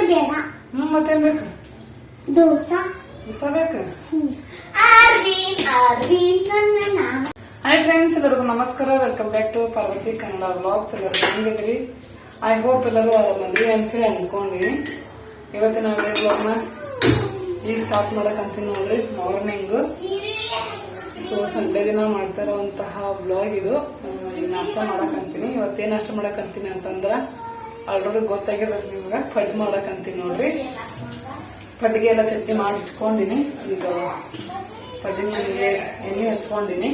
ಪಡ್ಡು ಬೇಡ. ಹ್ಮ್ ಮತ್ತೇನ್ ಬೇಕು? ದೋಸಾ. ಹೊಸ ಬೇಕು? ಅರವಿಂದ್ ಆರ್ವಿನ್ ನನ್ನ ನಾಮ ಹಾಯ್ ಫ್ರೆಂಡ್ಸ್ ಎಲ್ಲರಿಗೂ ನಮಸ್ಕಾರ. Welcome back to Parvati Kannada vlogs ಎಲ್ಲರೂ ಹೆಂಗಿದ್ರಿ ಐ ಹೋಪ್ ಎಲ್ಲರೂ ಆರಾಮದ್ರಿ ಅಂತ ಹೇಳಿ ಅನ್ಕೊಂಡ್ರಿ ಇವತ್ತಿನ ವ್ಲಾಗ್ನ ಈಗ ಸ್ಟಾರ್ಟ್ ಮಾಡಕ್ ಅಂತೀನಿ ನೋಡ್ರಿ. ಮಾರ್ನಿಂಗ್ ಸೊ ಸಂಡೇ ದಿನ ಮಾಡ್ತಾ ಇರುವಂತಹ ಬ್ಲಾಗ್ ಇದು. ಈಗ ನಾಷ್ಟ ಮಾಡಕಂತೀನಿ. ಅಂತೀನಿ ಇವತ್ತೇನ್ ನಾಷ್ಟ ಮಾಡಕಂತೀನಿ ಅಂತಂದ್ರ ಆಲ್ರೆಡಿ ಗೊತ್ತಾಗಿರೋದು ನಿಮ್ಗೆ. ಪಡ್ ಮಾಡಕ್ ಅಂತೀನಿ ನೋಡ್ರಿ. ಪಡ್ಗೆ ಎಲ್ಲ ಚಟ್ನಿ ಮಾಡಿ ಇಟ್ಕೊಂಡಿನಿ. ಈಗ ಪಡ್ಡಿನ ಮನೆಗೆ ಎಣ್ಣೆ ಹಚ್ಕೊಂಡಿನಿ.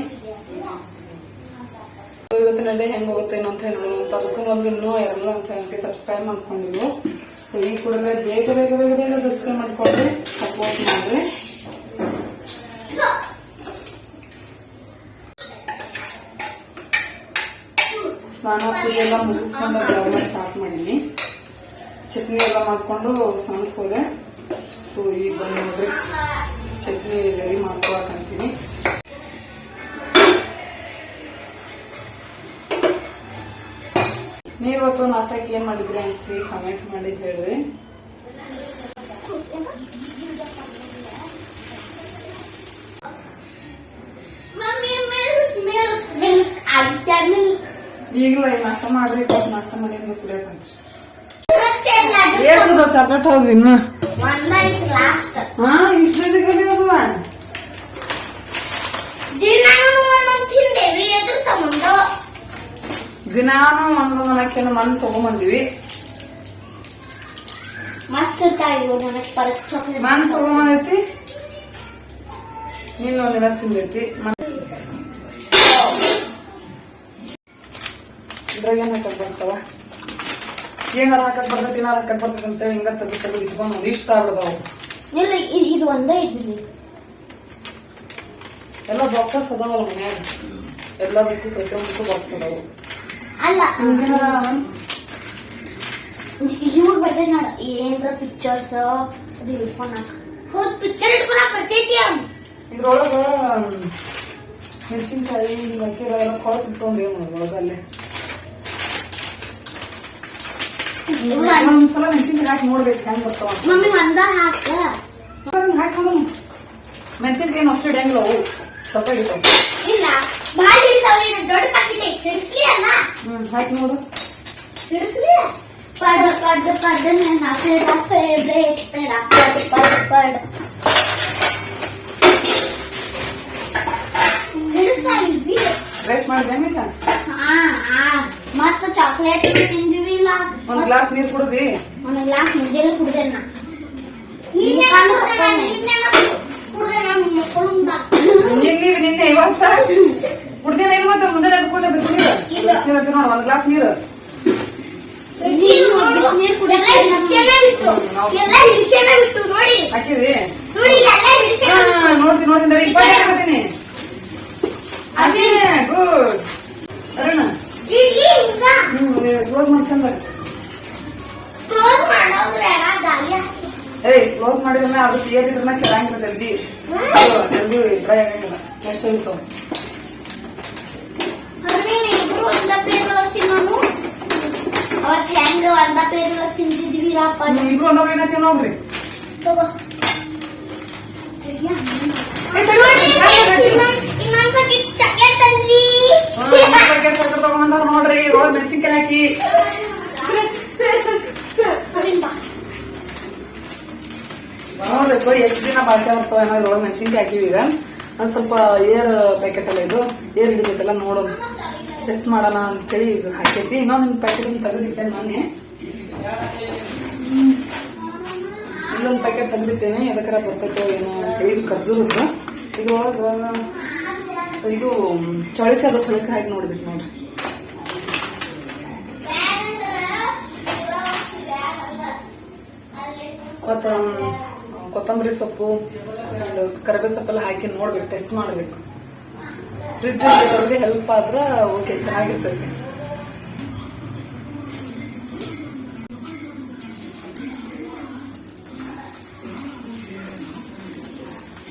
ಇವತ್ತಿನ ಡೇ ಹೆಂಗ್ ಹೋಗುತ್ತೇನೋ ಅಂತ ಹೇಳಿ ಅಂತ. ಅದಕ್ಕೂ ಮೊದಲು ಇನ್ನೂ ಎಲ್ಲ ನನ್ನ ಚಾನಲ್ಗೆ ಸಬ್ಸ್ಕ್ರೈಬ್ ಮಾಡ್ಕೊಂಡಿದ್ವು ಸೊ, ಈ ಕೂಡಲೇ ಬೇಗ ಬೇಗ ಬೇಗ ಬೇಗ ಸಬ್ಸ್ಕ್ರೈಬ್ ಮಾಡ್ಕೊಂಡ್ರಿ ಸಪೋರ್ಟ್ ಮಾಡ್ರಿ. ಸ್ನಾನ, ಪೂಜೆ ಎಲ್ಲ ಮುಗಿಸ್ಕೊಂಡು ಬ್ಲಾಗ್ನ ಸ್ಟಾರ್ಟ್ ಮಾಡೀನಿ. ಚಟ್ನಿ ಎಲ್ಲ ಮಾಡಿಕೊಂಡು ಸ್ನಾನಕ್ಕೆ ಹೋದೆ. ಸೊ ಈಗ ಬಂದು ನೋಡ್ರಿ. ಚಟ್ನಿ ರೆಡಿ ಮಾಡ್ಕೊಳಕಂತೀನಿ ನೀವತ್ತು ನಾಷ್ಟಕ್ಕೆ ಏನ್ ಮಾಡಿದ್ರಿ ಅಂತ ಕಮೆಂಟ್ ಮಾಡಿ ಹೇಳ್ರಿ. ಮಿಲ್ಕ್ ಮಿಲ್ಕ್ ಮಿಲ್ಕ್ ಆಯ್ತ ಮಿಲ್ಕ್ ಈಗಲೇ ನಾಷ್ಟ ಮಾಡ್ರಿ ನಾಷ್ಟ ಮಾಡಿ ಕುಡಿಯಕಂತ್ರಿ ಎಷ್ಟು ಚಾಕ್ಲೇಟ್ ಹೋಗ್ರಿ ಇನ್ನು. ಹಾ ಇಷ್ಟು ಹೋಗುವ? ದಿನಾನು ಒಂದೊಂದು ನಾಲ್ಕೇನು ಮಂದಿ ತಗೊಂಬಂದಿವಿ. ಮಸ್ತ್ ಮಂದಿ ತಗೊಂಬಂದೈತಿ. ನೀನು ಒಂದಿನ ತಿಂದೈತಿ. ಇದ್ರಾಗ ಏನ್ ಹಾಕಕ್ ಬರ್ತಾವ? ಏನಾರ ಹಾಕಕ್ ಬರ್ತೈತಿ ಏನಾರ ಹಾಕಕ್ ಬರ್ತೈತಿ ಅಂತೇಳಿ ಹಿಂಗ ತೆಗೆದು ತೆಗೆದು ಇಟ್ಕೊಂಡು ಇಷ್ಟ ಆಗ್ಬಿಡ್ತಾವ. ಇಲ್ಲ ಇದು ಒಂದೇ ಇದ್ರಿ ಎಲ್ಲ ಬಾಕ್ಸಸ್ ಅದಾವಲ್ಲ ಮನ್ಯಾಗ. ಎಲ್ಲದಕ್ಕೂ ಪ್ರತಿಯೊಂದಕ್ಕೂ ಬಾಕ್ಸ್ ಅದಾವ. ಅಲ್ಲ ಇವಾಗ ಬರ್ತೈತಿ ನೋಡ ಏನ್ರ ಪಿಕ್ಚರ್ಸ್ ಅದು ಇಟ್ಕೊಳಕ್ ಹೌದ್ ಪಿಕ್ಚರ್ ಇಟ್ಕೊಳಕ್ ಬರ್ತೈತಿ. ಇದ್ರೊಳಗ ಮೆಣಸಿನ್ಕಾಯಿ ಎಲ್ಲ ಕೊಳತ್ ಇಟ್ಕೊಂಡು ಏನು ಮಾಡೋದು ಒಳಗಲ್ಲೇ ಒಂದ್ಸಲ ಮೆಣಸಿನ್ಕಾಯಿ ಹಾಕಿ ನೋಡ್ಬೇಕು ಹೆಂಗ್ ಬರ್ತಾವ ಅಂತ. ಮಮ್ಮಿ ಒಂದ ಹಾಕ ಹಾಕಿ ನೋಡು ಮೆಣಸಿನ್ಕಾಯಿ ಅಷ್ಟು ಹಿಡಿಯಂಗಿಲ್ಲ ಅವು ಸ್ವಲ್ಪ ಹಿಡಿತಾವ ಇಲ್ಲ ಬಾಳ ಹಿಡಿತಾವ ಇದು ದೊಡ್ಡ ಪಾಕಿಟ್ ಐತಿ ಹಿಡಿಸ್ಲಿ ಅಲ್ಲ ಹ್ಮ್ ಹಾಕಿ ನೋಡು ಹಿಡಿಸ್ಲಿ ಪಡ ಪಡ ಪಡ್ ನನ್ನ ಪೇಡ ಫೇವ್ರೇಟ್ ಪೇಡ ಪಡ ಪಡ ಪಡ ಹಿಡಿಸ್ತಾ ಈಸಿ ವೇಸ್ಟ್ ಮಾಡಿದ್ದೇನಿಲ್ಲ ಹಾ ಹಾ ಮತ್ತ ಚಾಕ್ಲೇಟ್ ಒಂದ್ ಗ್ಲಾಸ್ ನೀರ್ ಕುಡಿದ್ವಿ ಒಂದ್ ಗ್ಲಾಸ್ ಮುಂಜಾನೆ ಕುಡಿದೆ ನಾ ನಿನ್ನೆ ನಿನ್ನೆ ಇವತ್ತ ಕುಡ್ದೇನ ಇಲ್ಲ ಮತ್ತೆ ಮುಂಜಾನೆ ಎದ್ದು ಕುಡ್ದೆ ಬಿಸಿನೀರು ಬಿಸಿನೀರು ಐತಿ ನೋಡು ಒಂದ್ ಗ್ಲಾಸ್ ನೀರು? ಹಾಕಿದಿ ಹಾ ನೋಡ್ತೀನಿ ನೋಡ್ತೀನಿ ಅದೇ ಗುಡ್. ಅರುಣ. ಕ್ಲೋಸ್ ಮಾಡ್ಸಂದ ಏಯ್ ಕ್ಲೋಸ್ ಮಾಡಿದ್ರೆ ಅದು ಏರಿದ್ರನ್ನ ಕೆಳಂಗಿಲ್ಲ ಜಲ್ದಿ ಜಲ್ದಿ ಡ್ರೈ ಆಗಂಗಿಲ್ಲ ಫ್ರೆಶ್ ಅವತ್ ಹೆಂಗ ಒಂದ ಪ್ಲೇಟ್ ಇಬ್ರು ಏನೈತಿ ನೋಡ್ರಿ ಇನ್ನೊಂದ್ ಪ್ಯಾಕೆಟ್ ಚಾಕ್ಲೇಟ್ ತಂದ್ವಿ. ತಗೊಂಬಂದಾರ ನೋಡ್ರಿ ಒಳಗ್ ಮೆಣಸಿನ್ಕಾಯಿ ಹಾಕಿ ನೋಡ್ಬೇಕು ಎಷ್ಟು ದಿನ ಬಾಳ್ಕೆ ಬರ್ತಾವ ಏನೋ ಒಳಗೆ ಮೆಣಸಿನ್ಕಾಯಿ ಹಾಕಿವಿ ಈಗ. ಒಂದ್ ಸ್ವಲ್ಪ ಏರ್ ಪ್ಯಾಕೆಟ್ ಅಲ್ಲ ಇದು ಏರ್ ಹಿಡಿಬೇಕಲ್ಲ ನೋಡೋಣ. ಟೆಸ್ಟ್ ಮಾಡೋಣ ಅಂತೇಳಿ ಈಗ ಹಾಕೈತಿ. ಇನ್ನೊಂದು ಪ್ಯಾಕೆಟ್ ತೆಗೆದಿಟ್ಟೆ ನಾನೇ ಇಲ್ಲೊಂದು ಪ್ಯಾಕೆಟ್ ತೆಗೆದಿಟ್ಟೇನೆ ಎದಕ್ಕರ ಬರ್ತೈತೋ ಏನೋ ಅಂತೇಳಿ ಖರ್ಜೂರದ್ದು. ಇದ್ರೊಳಗ ಇದು ಚಳಿಕೆ ಅದು ಚಳಿಕೆ ಹಾಕಿ ನೋಡ್ಬೇಕು ನೋಡ್ರಿ. ಮತ್ತು ಕೊತ್ತಂಬರಿ ಸೊಪ್ಪು ಕರಿಬೇ ಸೊಪ್ಪೆಲ್ಲ ಹಾಕಿ ನೋಡ್ಬೇಕು ಟೆಸ್ಟ್ ಮಾಡ್ಬೇಕು. ಫ್ರಿಜ್ ಹೆಲ್ಪ್ ಆದ್ರೆ ಓಕೆ ಚೆನ್ನಾಗಿರ್ತೈತಿ.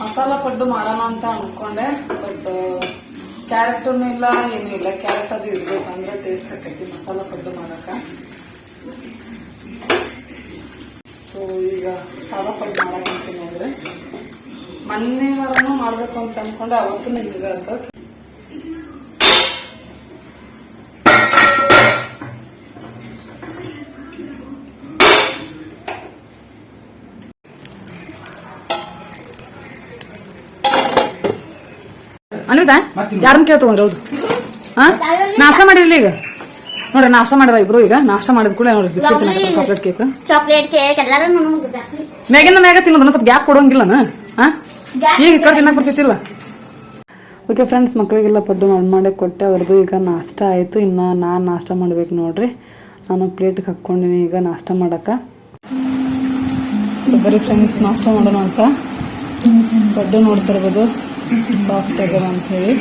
ಮಸಾಲ ಪಡ್ಡು ಮಾಡೋಣ ಅಂತ ಅನ್ಕೊಂಡೆ ಬಟ್ ಕ್ಯಾರೆಟ್ ಇಲ್ಲ, ಏನೂ ಇಲ್ಲ. ಕ್ಯಾರೆಟ್ ಅದು ಇರ್ಬೇಕು. ಅಂದ್ರೆ ಟೇಸ್ಟ್ ಆಕೈತಿ ಮಸಾಲ ಪಡ್ಡು ಮಾಡೋಕೆ ಸೊ ಈಗ ಸಾಲ ಪಡ್ಡು ಮಾಡಕ್ಕಂತೀನಿ ಅಂದರೆ, ಮೊನ್ನೆ ವಾರನೂ ಮಾಡಬೇಕು ಅಂತ ಅಂದ್ಕೊಂಡೆ ಅವತ್ತು ನಿಮ್ಗೆ ಅಂತ ಯಾರನ್ನ ಕೇಳ್ತಗೊಂಡ್ರಿ ಹೌದು. ಹಾ ನಾಷ್ಟ ಮಾಡಿರ್ಲಿ ಈಗ. ನೋಡ್ರಿ ನಾಷ್ಟ ಮಾಡಿರ ಇಬ್ರು ಈಗ. ನಾಷ್ಟ ಮಾಡಿದ ಕೂಡ ನೋಡ್ರಿ ಬಿಸ್ಕೆಟ್ ತಿನ್ನಕ ಚಾಕ್ಲೇಟ್ ಕೇಕ್ ಚಾಕ್ಲೇಟ್ ಕೇಕ್ ಎಲ್ಲಾರು ಮ್ಯಾಗಿಂದ ಮ್ಯಾಗ ತಿನ್ನೋದನ್ನ ಸ್ವಲ್ಪ ಗ್ಯಾಪ್ ಕೊಡೋಂಗಿಲ್ಲನ? ಹಾ ಈಗ ಈ ಕಡೆ ತಿನ್ನಕ್ ಬರ್ತಿತ್ತಿಲ್ಲ. ಓಕೆ ಫ್ರೆಂಡ್ಸ್ ಮಕ್ಕಳಿಗೆಲ್ಲ ಪಡ್ಡು ಮಾಡಿ ಮಾಡಿ ಕೊಟ್ಟೆ ಅವ್ರದ್ದು ಈಗ ನಾಷ್ಟ ಆಯಿತು. ಇನ್ನು ನಾನು ನಾಷ್ಟ ಮಾಡ್ಬೇಕು ನೋಡ್ರಿ. ನಾನು ಪ್ಲೇಟ್ಗೆ ಹಾಕ್ಕೊಂಡಿನಿ ಈಗ ನಾಷ್ಟ ಮಾಡಕ್ಕೆ ಸೊ ಬರೀ ಫ್ರೆಂಡ್ಸ್ ನಾಷ್ಟ ಮಾಡೋಣ ಅಂತ. ಪಡ್ಡು ನೋಡ್ತಿರ್ಬೋದು ಸಾಫ್ಟ್ ಆಗ್ಯದ ಅಂತ ಹೇಳಿ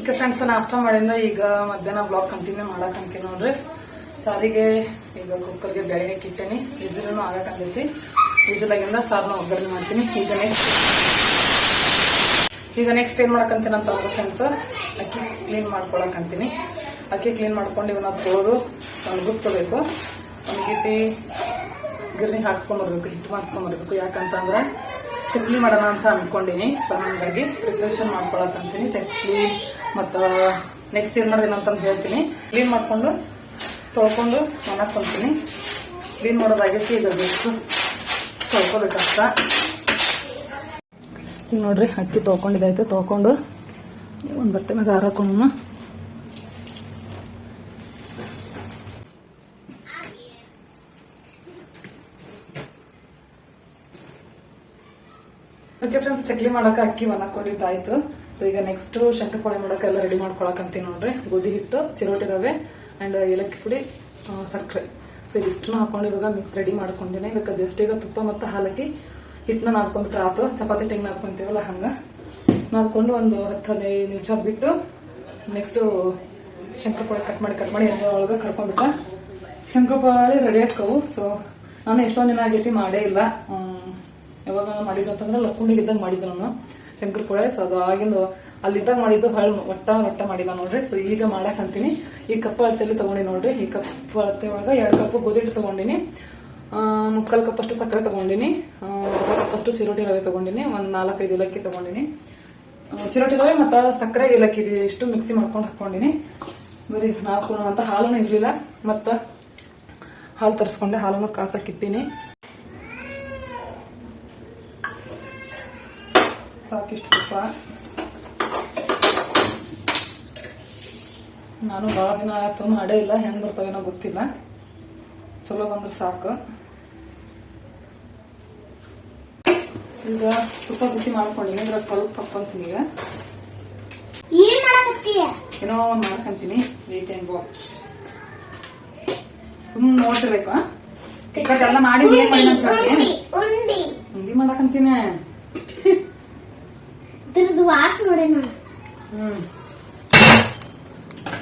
ಓಕೆ ಫ್ರೆಂಡ್ಸ್ ನಾಷ್ಟ ಮಾಡಿಂದ ಈಗ ಮಧ್ಯಾಹ್ನ ಬ್ಲಾಗ್ ಕಂಟಿನ್ಯೂ ಮಾಡಕ್ಕಂತೀನಿ ನೋಡ್ರಿ. ಸಾರಿಗೆ, ಈಗ ಕುಕ್ಕರ್ಗೆ ಬೇಳೆ ಹಾಕಿಟ್ಟೇನಿ ವಿಜಿಲೂ ಆಗಕ್ಕಂತೈತಿ ವಿಜಿಲಾಗಿಂದ ಸಾರ್ನ ಒಗ್ಗರಣೆ ಮಾಡ್ತೀನಿ. ಈಗ ನೆಕ್ಸ್ಟ್ ಈಗ ನೆಕ್ಸ್ಟ್ ಏನ್ ಮಾಡಕ್ಕಂತೀನಿ ಅಂತ ಅಂದ್ರೆ ಫ್ರೆಂಡ್ಸ್ ಅಕ್ಕಿ ಕ್ಲೀನ್ ಮಾಡ್ಕೊಳಕಂತೀನಿ. ಅಕ್ಕಿ ಕ್ಲೀನ್ ಮಾಡ್ಕೊಂಡು ಇವನ್ನ ತೊಳೆದು ಒಣಗಿಸ್ಕೋಬೇಕು ಒಣಗಿಸಿ ಗಿರ್ನಿಗೆ ಹಾಕ್ಸ್ಕೊಂಬರ್ಬೇಕು ಹಿಟ್ಟು ಮಾಡಿಸ್ಕೊಂಬರ್ಬೇಕು ಯಾಕಂತಂದ್ರೆ ಚಕ್ಲಿ ಮಾಡೋಣ ಅಂತ ಅನ್ಕೊಂಡಿನಿ. ಸೊ ಹಂಗಾಗಿ ಪ್ರಿಪ್ರೇಷನ್ ಮಾಡ್ಕೊಳಕಂತೀನಿ ಚಕ್ಲಿ ಮತ್ತು ನೆಕ್ಸ್ಟ್ ಏನು ಮಾಡೋದೇನು ಅಂತಂದು ಹೇಳ್ತೀನಿ. ಕ್ಲೀನ್ ಮಾಡ್ಕೊಂಡು ತೊಳ್ಕೊಂಡು ಒಣಕೊಂತೀನಿ ಕ್ಲೀನ್ ಮಾಡೋದಾಗೈತಿ ಈಗ ಬೇಕು. ತೊಳ್ಕೊಬೇಕಂತ. ಈಗ ನೋಡ್ರಿ, ಅಕ್ಕಿ ತೊಗೊಂಡಿದ್ದಾಯ್ತು ತೊಗೊಂಡು ಒಂದು ಬಟ್ಟೆ ಮ್ಯಾಗ ಹಾರ ಹಾಕೊಂಡು ಓಕೆ ಫ್ರೆಂಡ್ಸ್ ಚಕ್ಲಿ ಮಾಡಕ್ಕೆ ಅಕ್ಕಿ ಒಣಕೊಂಡಿದ್ದಾಯ್ತು ಸೊ ಈಗ ನೆಕ್ಸ್ಟ್ ಶಂಕರಪೊಳೆ ಮಾಡಕ್ಕೆ ಎಲ್ಲ ರೆಡಿ ಮಾಡ್ಕೊಳಕಂತೀನಿ ನೋಡ್ರಿ. ಗೋಧಿ ಹಿಟ್ಟು, ಚಿರೋಟಿ ರವೆ ಅಂಡ್ ಏಲಕ್ಕಿ ಪುಡಿ ಸಕ್ಕರೆ. ಸೊ ಇದಿಷ್ಟು ಹಾಕೊಂಡು ಇವಾಗ ಮಿಕ್ಸ್ ರೆಡಿ ಮಾಡ್ಕೊಂಡಿನಿ. ಇವಾಗ ಜಸ್ಟ್ ಈಗ ತುಪ್ಪ ಮತ್ತು ಹಾಲಕ್ಕಿ ಹಿಟ್ಟನ್ನ ನಾದ್ಕೊಂಡ್ಬಿಟ್ರೆ ಆತು. ಚಪಾತಿ ಟೆಂಗ್ ನಾದ್ಕೊಂತೀವಲ್ಲ ಹಂಗೆ. ನಾದ್ಕೊಂಡು ಒಂದು ಹತ್ತು ಹದಿನೈದು ನಿಮಿಷ ಬಿಟ್ಟು ನೆಕ್ಸ್ಟು ಶಂಕರಪಾಳೆ ಕಟ್ ಮಾಡಿ ಕಟ್ ಮಾಡಿ ಎಣ್ಣೆ ಒಳಗೆ ಕರ್ಕೊಂಡ್ಬಿಟ್ಟ. ಶಂಕರಪಾಳೆ ರೆಡಿ ಆಕ್ಕವು ಸೊ ನಾನು ಎಷ್ಟೊಂದು ದಿನ ಆಗೈತಿ ಮಾಡೇ ಇಲ್ಲ. ಯಾವಾಗ ಮಾಡಿದ್ದು ಅಂತಂದ್ರೆ ಲಕ್ಕುಂಡಿಗೆ ಇದ್ದಾಗ ಮಾಡಿದ್ದು ನಾನು. ಶಂಕರಪಾಳೆ ಸೊ ಅದು ಆಗಿಂದ ಅಲ್ಲಿದ್ದಾಗ ಮಾಡಿದ್ದು ಹಳ್ಳು ಒಟ್ಟ ಒಟ್ಟ ಮಾಡಿಲ್ಲ ನೋಡ್ರಿ. ಸೊ ಈಗ ಮಾಡಕ್ ಅಂತೀನಿ. ಈ ಕಪ್ಪು ಅಳತೆಯಲ್ಲಿ ತಗೊಂಡಿ ನೋಡ್ರಿ. ಈ ಕಪ್ಪು ಅಳತೆ ಒಳಗೆ ಎರಡು ಕಪ್ಪು ಗೋಧಿ ಹಿಟ್ಟು ತಗೊಂಡಿನಿ. ಮುಕ್ಕಾಲ್ ಕಪ್ ಅಷ್ಟು ಸಕ್ಕರೆ ತಗೊಂಡಿನಿ. ಅರ್ಧ ಕಪ್ ಅಷ್ಟು ಚಿರೋಟಿ ರವೆ ತಗೊಂಡಿನಿ. ಒಂದು ನಾಲ್ಕೈದು ಏಲಕ್ಕಿ ತಗೊಂಡಿನಿ. ಚಿರೋಟಿ ರವೆ ಮತ್ತು ಸಕ್ಕರೆ ಏಲಕ್ಕಿ ಇಷ್ಟು ಮಿಕ್ಸಿ ಮಾಡ್ಕೊಂಡು ಹಾಕೊಂಡಿನಿ. ಬರೀ ನಾಲ್ಕು ಅಂತ ಹಾಲು ಇರಲಿಲ್ಲ. ಮತ್ತು ಹಾಲು ತರಿಸ್ಕೊಂಡೆ. ಹಾಲನ್ನು ಕಾಸಕ್ಕಿಟ್ಟಿನಿ ಸಾಕಿಷ್ಟು ತುಪ್ಪ. ನಾನು ಭಾಳ ದಿನ ಆಯ್ತು ಮಾಡೇ ಇಲ್ಲ. ಹೆಂಗ್ ಬರ್ತಾವೇನೋ ಗೊತ್ತಿಲ್ಲ. ಚಲೋ ಬಂದ್ರೆ ಸಾಕು. ಈಗ ತುಪ್ಪ ಬಿಸಿ ಮಾಡ್ಕೊಂಡಿನಿ ಇದ್ರಾಗ ಸ್ವಲ್ಪ ಕಪ್ಪಂತೀನಿ ಈಗ. ಏನ್ ಮಾಡಕತ್ತೀಯ? ಏನೋ ಒಂದ್ ಮಾಡ್ಕೊಂತೀನಿ ವೇಟ್ ಆ್ಯಂಡ್ ವಾಚ್ ಸುಮ್ಮನೆ ನೋಡ್ತಿರ್ಬೇಕು ಎಲ್ಲ ಮಾಡಿ ಏನ್ ಮಾಡಿ ಅಂತ ಉಂಡಿ ಉಂಡಿ. ಮಾಡಕಂತೀನಿ ಇದ್ರದ್ದು ವಾಸ ನೋಡಿ. ನಾನು ಹ್ಮ್.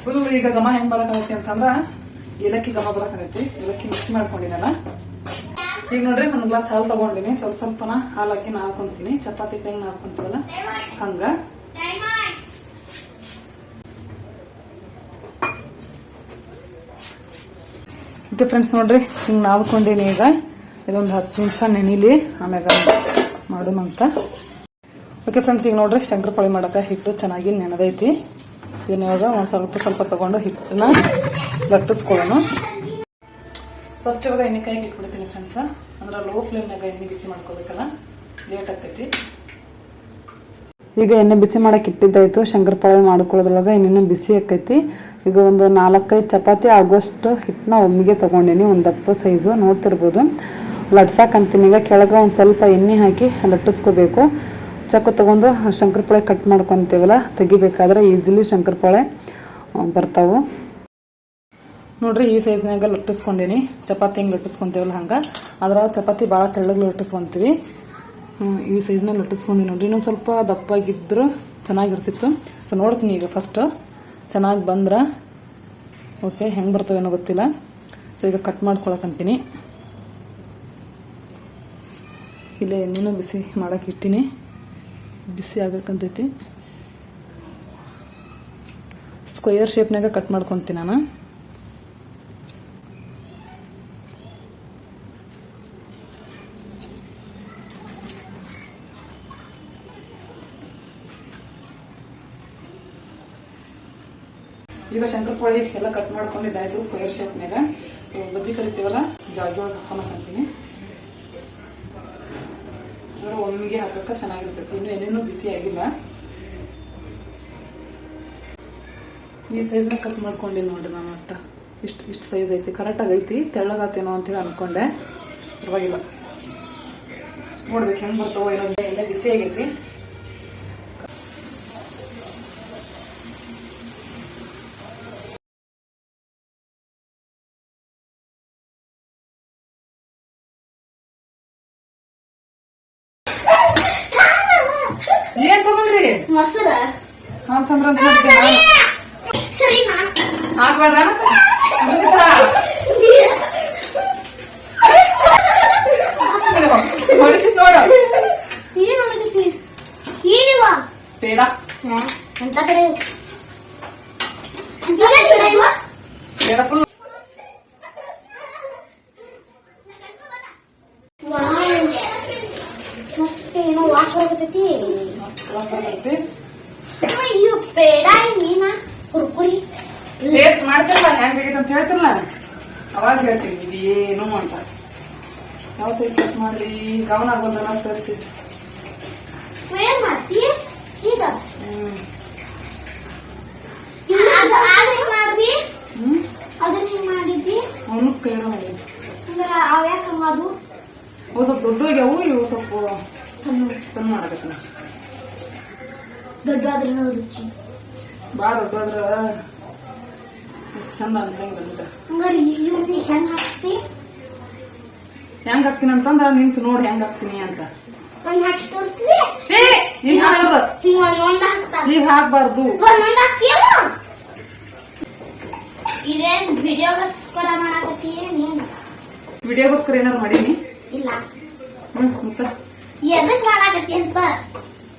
ಫುಲ್ ಈಗ ಘಮ ಹೆಂಗ್ ಬರಕ್ ಅಂತಂದ್ರ ಏಲಕ್ಕಿ ಘಮ ಬರಕ್ ಏಲಕ್ಕಿ ಮಿಕ್ಸ್ ಮಾಡ್ಕೊಂಡಿನಲ್ಲ. ಈಗ ನೋಡ್ರಿ, ಒಂದ್ ಗ್ಲಾಸ್ ಹಾಲು ತಗೊಂಡಿನಿ. ಸ್ವಲ್ಪ ಸ್ವಲ್ಪನ ಹಾಲು ಹಾಕಿ ನಾದ್ಕೊಂತೀನಿ ಚಪಾತಿ ಹೆಂಗ್ ನಾದ್ಕೊಂತೀವಲ್ಲ ಹಂಗ. ಓಕೆ ಫ್ರೆಂಡ್ಸ್ ನೋಡ್ರಿ, ಹಿಂಗ್ ನಾದ್ಕೊಂಡಿನಿ ಈಗ. ಇದೊಂದು ಹತ್ತು ನಿಮಿಷ ನೆನಿಲಿ. ಆಮ್ಯಾಗ ಮಾಡೋಣ ಅಂತ. ಓಕೆ ಫ್ರೆಂಡ್ಸ್ ಈಗ ನೋಡ್ರಿ ಶಂಕರಪಾಳಿ ಮಾಡಕ್ಕೆ ಹಿಟ್ಟು ಚೆನ್ನಾಗಿ ನೆನೆದೈತಿ. ಇದನ್ನ ಇವಾಗ ಒಂದು ಸ್ವಲ್ಪ ಸ್ವಲ್ಪ ತಗೊಂಡು ಹಿಟ್ಟನ್ನ ಲಟ್ಟಿಸ್ಕೊಳ್ಳೋಣ. ಫಸ್ಟ್ ಇವಾಗ ಎಣ್ಣೆ ಕಾಯಿಗೆ ಇಟ್ಬಿಡ್ತೀನಿ ಫ್ರೆಂಡ್ಸ್ ಅಂದ್ರೆ ಲೋ ಫ್ಲೇಮ್ನಾಗ ಎಣ್ಣೆ ಬಿಸಿ ಮಾಡ್ಕೋಬೇಕಲ್ಲ? ಲೇಟ್ ಆಗ್ತೈತಿ. ಈಗ ಎಣ್ಣೆ ಬಿಸಿ ಮಾಡಕ್ಕೆ ಇಟ್ಟಿದ್ದಾಯ್ತು. ಶಂಕರಪಾಳೆ ಮಾಡ್ಕೊಳ್ಳೋದ್ರೊಳಗೆ ಇನ್ನೇನು ಬಿಸಿ ಆಕೈತಿ ಈಗ ಒಂದು ನಾಲ್ಕೈದು ಚಪಾತಿ ಆಗೋಷ್ಟು ಹಿಟ್ಟನ್ನ ಒಮ್ಮಿಗೆ ತಗೊಂಡಿನಿ. ಒಂದು ದಪ್ಪ ಸೈಜು ನೋಡ್ತಿರ್ಬೋದು. ಲಟ್ಸಾಕಂತೀನಿ ಈಗ ಕೆಳಗೆ ಒಂದು ಸ್ವಲ್ಪ ಎಣ್ಣೆ ಹಾಕಿ ಲಟ್ಟಿಸ್ಕೋಬೇಕು. ಚಕ್ಕು ತಗೊಂಡು ಶಂಕರಪಾಳೆ ಕಟ್ ಮಾಡ್ಕೊತೀವಲ್ಲ, ತೆಗಿಬೇಕಾದ್ರೆ ಈಸಿಲಿ ಶಂಕರಪಾಳೆ ಬರ್ತಾವು. ನೋಡ್ರಿ ಈ ಸೈಜ್ನಾಗ ಲಟ್ಟಿಸ್ಕೊಂಡಿನಿ. ಚಪಾತಿ ಹೆಂಗೆ ಲಟ್ಟಿಸ್ಕೊಂತೀವಲ್ಲ ಹಂಗೆ. ಅದರ ಚಪಾತಿ ಭಾಳ ತೆಳ್ಳಗೆ ಲಟ್ಟಿಸ್ಕೊಂತೀವಿ. ಈ ಸೈಜ್ನಾಗ ಲಟ್ಟಿಸ್ಕೊಂಡಿ ನೋಡ್ರಿ. ಇನ್ನೊಂದು ಸ್ವಲ್ಪ ದಪ್ಪಾಗಿದ್ರು ಚೆನ್ನಾಗಿರ್ತಿತ್ತು. ಸೊ ನೋಡ್ತೀನಿ ಈಗ ಫಸ್ಟ್ ಚೆನ್ನಾಗಿ ಬಂದ್ರೆ ಓಕೆ ಹೆಂಗೆ ಬರ್ತವೇನೋ ಗೊತ್ತಿಲ್ಲ. ಸೊ ಈಗ ಕಟ್ ಮಾಡ್ಕೊಳಕಂತೀನಿ ಇಲ್ಲೇ ಎಣ್ಣೆನೂ ಬಿಸಿ ಮಾಡೋಕೆ ಇಟ್ಟಿನಿ. ಬಿಸಿ ಆಗಕ್ಕಂತೈತಿ ಸ್ಕ್ವಯರ್ ಶೇಪ್ನಾಗ ಕಟ್ ಮಾಡ್ಕೊತೀನಿ ನಾನು. ಈಗ ಶಂಕರಪೊಳಿ ಎಲ್ಲ ಕಟ್ ಮಾಡ್ಕೊಂಡಿದ್ದಾಯ್ತು ಸ್ಕ್ವೇರ್ ಶೇಪ್ನಾಗ ಸೊ ಬಜ್ಜಿ ಕರಿತೀವಲ್ಲ? ಜಾಳ, ಜೋಳ ಹಾಕ್ತೀನಿ. ಒಮ್ಮಿಗೆ ಹಾಕಕ್ಕೆ ಚೆನ್ನಾಗಿರ್ತೈತಿ. ಇನ್ನು ಏನೇನು ಬಿಸಿ ಆಗಿಲ್ಲ. ಈ ಸೈಜ್ನ ಕಟ್ ಮಾಡ್ಕೊಂಡಿನಿ ನೋಡ್ರಿ ನಾನು ಅಟ್ಟ. ಇಷ್ಟು ಇಷ್ಟು ಸೈಜ್ ಐತಿ. ಕರೆಕ್ಟಾಗಿ ಐತಿ. ತೆಳ್ಳಗಾತೇನೋ ಅಂತೇಳಿ ಅನ್ಕೊಂಡೆ. ಪರವಾಗಿಲ್ಲ. ನೋಡ್ಬೇಕು ಹೆಂಗೆ ಬರ್ತಾವೋ ಏನೋ. ಎಲ್ಲ ಬಿಸಿ ಆಗೈತಿ. ಅಂತಂದ್ರ ಅಂತ ಹೇಳ್ದೆ ನಾನು. ಸರಿ ನಾನು ಹಾಕ್ಬೇಡ್ರ ಮತ್ತೆ? ಹೊಡಿತಿದ್ ನೋಡು ಏನು ಮಾಡಕತ್ತಿ ಏನಿವ ಬೇಡ ಅಂತ ಕಡೆ ಈಗ ಕಡೆ ಇವ ಬೇಡ ಫುಲ್ ವಾವ್ ಮಸ್ತ್ ಏನೋ ವಾಸ ಬರ್ತೈತಿ ಅಯ್ಯೋ ಬೇಡ ನೀನ ಕುರ್ಕುರಿ ಟೇಸ್ಟ್ ಮಾಡ್ತಿರಲ್ಲ ಹೆಂಗ್ ಆಗೈತೆ ಅಂತ ಹೇಳ್ತಿರಲ್ಲ? ಅವಾಗ ಹೇಳ್ತೀನಿ ಇದೇನು ಅಂತ. ಯಾವ ಸೈಜ್ ಕಟ್ ಮಾಡ್ರಿ ಗಮನ ಆಗೋದಲ್ಲ ತರಿಸಿ ಸ್ಕ್ವೇರ್ ಮಾಡ್ತಿ? ಈಗ? ಅವನು ಸ್ಕ್ವೇರ್ ಮಾಡಿ ಅದು? ಅವು ಸ್ವಲ್ಪ ದೊಡ್ಡ ಆಗ್ಯಾವು ಇವು ಸ್ವಲ್ಪ ಸಣ್ಣ ಸಣ್ಣ ಮಾಡಬೇಕು ದೊಡ್ಡಾದ್ರೆ ರುಚಿ. ಭಾಳ ದೊಡ್ಡಾದ್ರ ಚಂದ ಹಂಗಾರೆ ಇವ್ನಿಗೆ ಹೆಂಗ್ ಹಾಕ್ತಿ? ಹೆಂಗ್ ಹಾಕ್ತೀನಿ ಅಂತಂದ್ರ ನಿಂತು ನೋಡಿ ಹೆಂಗ ಹಾಕ್ತೀನಿ ಅಂತ. ಒಂದ್ ಹಾಕಿ ತೋರಿಸ್ಲಿ. ಏ ಈಗ ಹಾಕ್ಬಾರ್ದು. ಹಿಂಗ ಒಂದೊಂದ್ ಹಾಕ್ತಾರ ಈಗ ಹಾಕ್ಬಾರ್ದು. ಒಂದೊಂದ್ ಹಾಕ್ತಿಯಲ್ಲ? ಇದೇನ್ ವಿಡಿಯೋಗೋಸ್ಕರ ಮಾಡಾಕತ್ತಿ ಏನ್? ವಿಡಿಯೋಗೋಸ್ಕರ ಏನಾರು ಮಾಡೀನಿ? ಇಲ್ಲ. ಹ್ಮ್ ಮತ್ತ? ಎದಕ್ ಮಾಡಾಕತ್ತಿ ಅಂತ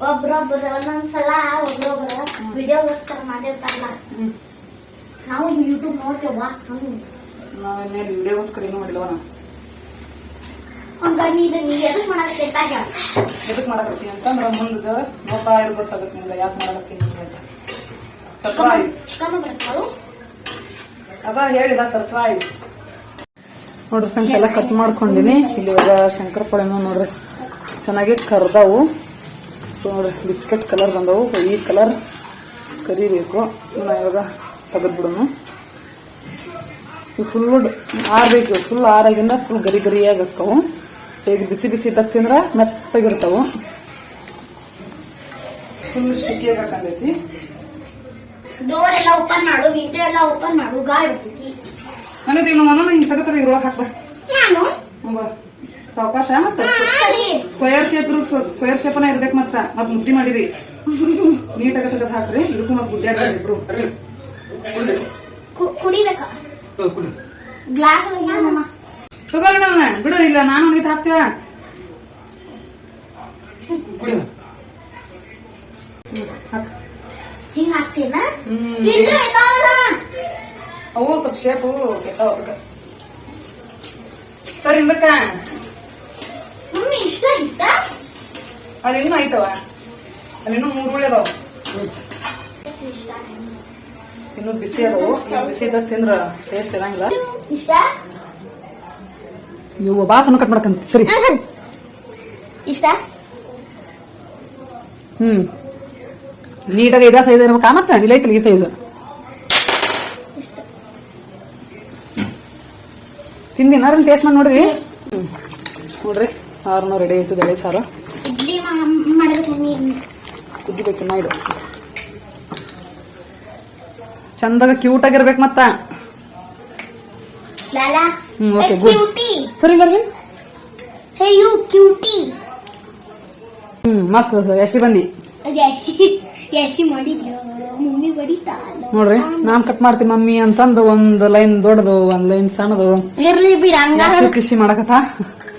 ಒಬ್ರೊಬ್ರ ಒಂದೊಂದ್ಸಲ ಒಬ್ರೊಬ್ರ ವಿಡಿಯೋಗೋಸ್ಕರ ಮಾಡಿರ್ತಾರಲ್ಲ. ನಾವು ಯೂಟ್ಯೂಬ್ ನೋಡ್ತೇವ ವಿಡಿಯೋಗೋಸ್ಕರ ಏನು ಎದಕ್ ಅಂತ ಹೇಳ ಎದಕ್ ಮಾಡಕತ್ತೀನಿ ಅಂತಂದ್ರ ಮುಂದದ ನೋಡ್ತಾ ಇರ್ ಗೊತ್ತಾಗತ್ತೆ ನಿಮ್ಗೆ ಯಾಕೆ ಮಾಡಕತ್ತೀನಿ ಅಂತ. ಸರ್ಪ್ರೈಸ್ ಕಮ್ಮ ಬರ್ತಾಳು ಅದ ಹೇಳಿದ ಸರ್ಪ್ರೈಸ್ ನೋಡ್ರಿ ಫ್ರೆಂಡ್ಸ್ ಎಲ್ಲ ಕಟ್ ಮಾಡ್ಕೊಂಡಿನಿ. ಇಲ್ಲಿ ಇವಾಗ ಶಂಕರಪಳೆನೂ ನೋಡ್ರಿ. ಚೆನ್ನಾಗಿ ಕರ್ದಾವು. ನೋಡ್ರಿ ಬಿಸ್ಕೆಟ್ ಕಲರ್ ಬಂದವು. ಈ ಕಲರ್ ಕರಿಬೇಕು. ಇವಾಗ ತೆಗೆದ್ಬಿಡೋನು ಈ ಫುಲ್ ಆರ್ಬೇಕು ಫುಲ್ ಆರಾಗಿಂದ ಫುಲ್ ಗರಿ ಗರಿಯಾಗಿ ಹಾಕವು ಈಗ ಬಿಸಿ ಬಿಸಿ ಇದ್ದಾಗ ತಿಂದ್ರೆ ಮೆತ್ತಗಿರ್ತಾವು. ಫುಲ್ ಶಿಕಿಯಾಗಿ ಹಾಕಂದೈತಿ ಡೋರ್ ಎಲ್ಲ ಓಪನ್ ಮಾಡು ವಿಂಡೋ ಎಲ್ಲ ಓಪನ್ ಮಾಡು ಗಾಳಿ ಬರ್ತೈತಿ. ನನಗೆ ಇನ್ನು ಒಂದೊಂದು ಹಿಂಗೆ ತೆಗತಾರೆ ಇದ್ರೊಳಗೆ ಹಾಕ್ಬ. ನಾನು? ಸಾವಕಾಶ ಮತ್ತೆ? ಸ್ಕ್ವೇರ್ ಶೇಪ್ ಸ್ಕ್ವೇರ್ ಶೇಪನ ಇರ್ಬೇಕು ಮತ್ತ. ಮತ್ತೆ ಮುದ್ದಿ ಮಾಡಿರಿ. ನೀಟಾಗ ತೆಗೆದು ಹಾಕ್ರಿ. ಇದಕ್ಕೂ ಮತ್ತೆ ಬುದ್ಧಿ ಆಡ್ರಿ ಇಬ್ರು ಕು- ಕುಡಿ. ಗ್ಲಾಸ್ ಒಳಗೆ ಬಿಡು ಇಲ್ಲ ನಾನು ನೀಟ್ ಹಾಕ್ತೀವ. ಹಾಕ್. ಹಿಂಗ್ ಹಾಕ್ತೀನ ಅವು ಸ್ವಲ್ಪ ಶೇಪು ಕೆಟ್ಟವ ಅದಕ್ಕ. ಸರಿ ಹಿಂದಕ್ಕ. ಮಮ್ಮಿ ಇಷ್ಟ ಇತ್ತ ಅಲ್ಲಿ ಇನ್ನೂ ಐತವ. ಅಲ್ಲಿ ಇನ್ನೂ ಮೂರು ಉಳಿ ಅದಾವ. ಇಷ್ಟ ಇನ್ನು ಬಿಸಿ ಅದಾವು ಬಿಸಿ ಇದ್ದಾಗ ತಿಂದ್ರ ಟೇಸ್ಟ್ ಇರಂಗಿಲ್ಲ. ಇಷ್ಟ? ಇವು ಬಾಸನ ಕಟ್ ಮಾಡ್ಕಂತ. ಸರಿ. ಇಷ್ಟ? ಹ್ಮ್. ನೀಟಾಗಿ ಇದ ಸೈಜ್ ಇರ್ಬೇಕಾ. ಮತ್ತೆ ಇಲ್ಲ ಐತಿಲ್ಲ ಈ ಸೈಜ್ ತಿಂದಿನ ಟೇಸ್ಟ್ ಮಾಡಿ ನೋಡ್ರಿ. ನೋಡ್ರಿ ಸಾರು ರೆಡಿ ಆಯ್ತು ಬೇಳೆ ಸಾರು. ಇಡ್ಲಿ ಕುದಿಬೇಕಿನ್ನ ಇದು. ಚಂದಾಗ ಕ್ಯೂಟ್ ಆಗಿರ್ಬೇಕು ಮತ್ತ. ಲಾಲಾ ಹ್ಮ್, good. ಸರಿ ಅರವಿಂದ್. ಹ್ಮ್ ಮಸ್ತ್ ಯಶಿ ಬಂದಿ ಅದ್ ಯಾಸಿ ಯಾಸಿ ಮಾಡಿದ್ಲು ಮಮ್ಮಿ ಬಡಿತಾಳ. ನೋಡ್ರಿ ನಾನ್ ಕಟ್ ಮಾಡ್ತೀನಿ ಮಮ್ಮಿ ಅಂತಂದು ಒಂದ್ ಲೈನ್ ದೊಡ್ಡದು ಒಂದ್ ಲೈನ್ ಸಣ್ಣದು. ಇರ್ಲಿ ಬಿಡ ಕೃಷಿ ಮಾಡಕತ್ತ?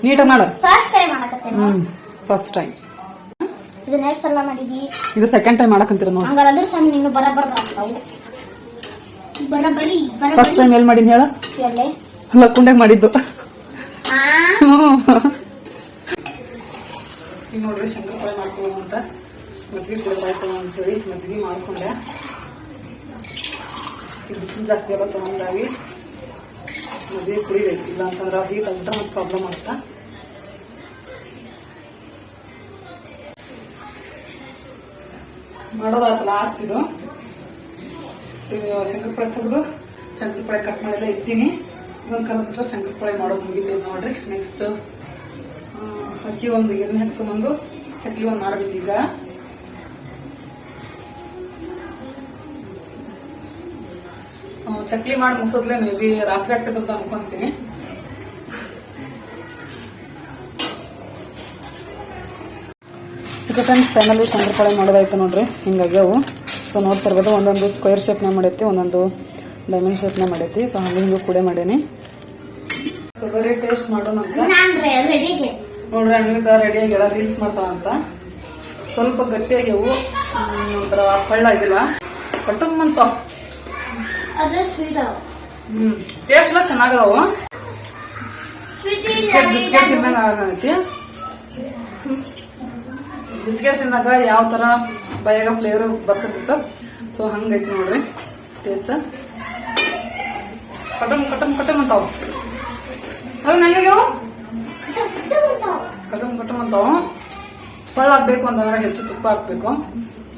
ನೀಟ ಮಾಡ. ಫಸ್ಟ್ ಟೈಮ್ ಮಾಡಕತ್ತೇನೆ? ಹ್ಮ್ ಫಸ್ಟ್ ಟೈಮ್ ಸಲ ಮಾಡಿದ್ವಿ ಇದು ಸೆಕೆಂಡ್ ಟೈಮ್ ಮಾಡಕಂತೀರ ನೋಡಿ. ಹಂಗಾರ ಅದ್ರ ಸಣ್ಣ ಇನ್ನು ಬರ ಬರ್ತಾವು ಫಸ್ಟ್ ಬರಬರಿ ಟೈಮ್ ಎಲ್ಲಿ ಮಾಡಿದ್ ಹೇಳ? ಎಲ್ಲೇ? ಲಕ್ಕುಂಡಾಗ ಮಾಡಿದ್ದು. ಈಗ ನೋಡ್ರಿ ಶಂಕರಪಾಳೆ ಮಾಡ್ಕೊಳ್ಳೋ ಅಂತ. ಮಜ್ಜಿಗೆ ಅಂತ ಹೇಳಿ ಮಜ್ಜಿಗೆ ಮಾಡ್ಕೊಂಡೆ. ಬಿಸಿಲು ಜಾಸ್ತಿ ಅಲ್ಲ ಸೊ ಹಂಗಾಗಿ ಮಜ್ಜಿಗೆ ಕುಡಿಬೇಕು. ಇಲ್ಲ ಅಂತಂದ್ರೆ ಹೀಟ್ ಅಂತ ಮತ್ತೆ ಪ್ರಾಬ್ಲಮ್ ಆಗ್ತಾ. ಮಾಡೋದಾಯ್ತು ಲಾಸ್ಟ್ ಇದು. ಶಂಕರಪಾಳೆ ತೆಗೆದು ಶಂಕರಪಾಳೆ ಕಟ್ ಮಾಡಿಲ್ಲ ಇಡ್ತೀನಿ. ಇದೊಂದು ಕಲ್ಬಿಟ್ರೆ ಶಂಕರಪಾಳೆ ಮಾಡೋದು ಮುಗಿಬೇಕು ನೋಡ್ರಿ. ನೆಕ್ಸ್ಟ್ ಅಕ್ಕಿ ಒಂದು ಎಣ್ಣೆ ಹಾಕ್ಸ್ಕೊಂಬಂದು ಚಕ್ಲಿ ಒಂದು ಮಾಡ್ಬೇಕು ಈಗ. ಚಕ್ಲಿ ಮಾಡಿ ಮುಗಿಸೋದ್ಲೆ ಮೇ ಬಿ ರಾತ್ರಿ ಆಗ್ತದೆ ಅಂತ ಅನ್ಕೊಂತೀನಿ ಫ್ರೆಂಡ್ಸ್ ಫೈನಲಿ ಶಂಕರಪಾಳೆ ಮಾಡೋದಾಯ್ತು ನೋಡ್ರಿ. ಹಿಂಗಾಗ್ಯಾವು ಸೊ ನೋಡ್ತಾ ಇರ್ಬೋದು ಒಂದೊಂದು ಸ್ಕ್ವೇರ್ ಶೇಪ್ನ ಮಾಡೈತಿ ಒಂದೊಂದು ಡೈಮಂಡ್ ಶೇಪ್ನ ಮಾಡೈತಿ. ಸೊ ಹಂಗೆ ಹಿಂಗೆ ಕೂಡ ಮಾಡೇನಿ. ಬರೀ ಟೇಸ್ಟ್ ಮಾಡೋಣ ನೋಡ್ರಿ ಅಣ್ಣ ರೆಡಿ ಆಗಿಲ್ಲ ರೀಲ್ಸ್ ಮಾಡ್ತಾಳ ಅಂತ. ಸ್ವಲ್ಪ ಗಟ್ಟಿಯಾಗ್ಯವು ಒಂಥರ ಹಳ್ಳಾಗಿಲ್ಲ ಕಟ್ಟಮ್ಮಂತ. ಹ್ಮ್ ಟೇಸ್ಟ್ ಎಲ್ಲ ಚೆನ್ನಾಗದಾವು. ಬಿಸ್ಕೆಟ್ ಬಿಸ್ಕೆಟ್ ತಿಂದಾಗ ಆಗೈತಿ. ಬಿಸ್ಕೆಟ್ ತಿಂದಾಗ ಯಾವ ತರ ಬಯಾಗ ಫ್ಲೇವರ್ ಬರ್ತದಿತ್ತು ಸೊ ಹಂಗೈತಿ ನೋಡ್ರಿ. ಟೇಸ್ಟ್ ಕಟಮ್ ಕಟಮ್ ಕಟಮ್ ಅಂತಾವ. ಹಲೋ ನನಗೆ ಕಟಮ್ ಕಟಮ್ ಅಂತಾವ. ಫಳ ಹಾಕ್ಬೇಕು ಅಂತಂದ್ರೆ ಹೆಚ್ಚು ತುಪ್ಪ ಹಾಕ್ಬೇಕು.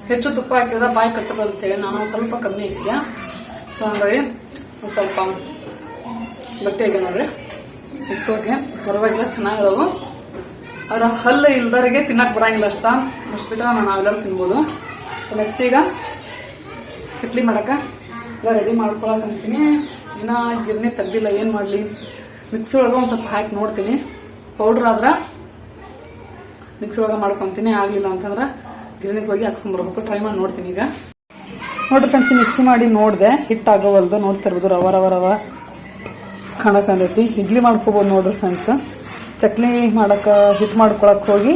ಹೆಚ್ಚು ತುಪ್ಪ ಹಾಕಿದ್ರೆ ಬಾಯಿ ಕಟ್ಟದು ಅಂತೇಳಿ ನಾನು ಸ್ವಲ್ಪ ಕಮ್ಮಿ ಹಾಕಿದೆ ಸೊ ಹಂಗಾಗಿ ಸ್ವಲ್ಪ ಸ್ವಲ್ಪ ಆಗಿದೆ ನೋಡ್ರಿ. ಇಟ್ಸ್ ಓಕೆ ಪರವಾಗಿಲ್ಲ ಚೆನ್ನಾಗಿದಾವು ಅದ್ರ ಹಲ್ಲು ಇಲ್ದವರಿಗೆ ತಿನ್ನಕ್ಕೆ ಬರೋಂಗಿಲ್ಲ ಅಷ್ಟ. ಅಷ್ಟು ಬಿಟ್ಟರೆ ನಾನು ನಾವೆಲ್ಲರೂ ತಿನ್ಬೋದು. ನೆಕ್ಸ್ಟ್ ಈಗ ಚಕ್ಲಿ ಮಾಡೋಕೆ. ಎಲ್ಲ ರೆಡಿ ಅಂತೀನಿ. ಇನ್ನೂ ಗಿರ್ನಿ ತೆಗ್ದಿಲ್ಲ, ಏನು ಮಾಡಲಿ? ಮಿಕ್ಸಿ ಒಳಗೆ ಒಂದು ಸ್ವಲ್ಪ ಹಾಕಿ ನೋಡ್ತೀನಿ. ಪೌಡ್ರ್ ಆದ್ರೆ ಮಿಕ್ಸಿ ಒಳಗೆ ಮಾಡ್ಕೊತೀನಿ. ಆಗಲಿಲ್ಲ ಅಂತಂದ್ರೆ ಗಿರ್ನಿಗೆ ಹೋಗಿ ಹಾಕ್ಸ್ಕೊಂಬರ್ಬೇಕು ಟ್ರೈ ಮಾಡಿ ನೋಡ್ತೀನಿ ಈಗ. ನೋಡ್ರಿ ಫ್ರೆಂಡ್ಸ್ ಮಿಕ್ಸಿ ಮಾಡಿ ನೋಡಿದೆ. ಹಿಟ್ಟಾಗೋವಲ್ದು ನೋಡ್ತಾ ಇರ್ಬೋದು. ರವ ರವ ರವ. ಕಾಣಕಂದೈತಿ ಇಡ್ಲಿ ಮಾಡ್ಕೋಬೋದು ನೋಡ್ರಿ ಫ್ರೆಂಡ್ಸ್ ಚಕ್ಲಿ ಮಾಡಕ್ಕೆ ಹಿಟ್ಟು ಮಾಡ್ಕೊಳಕ್ಕೆ ಹೋಗಿ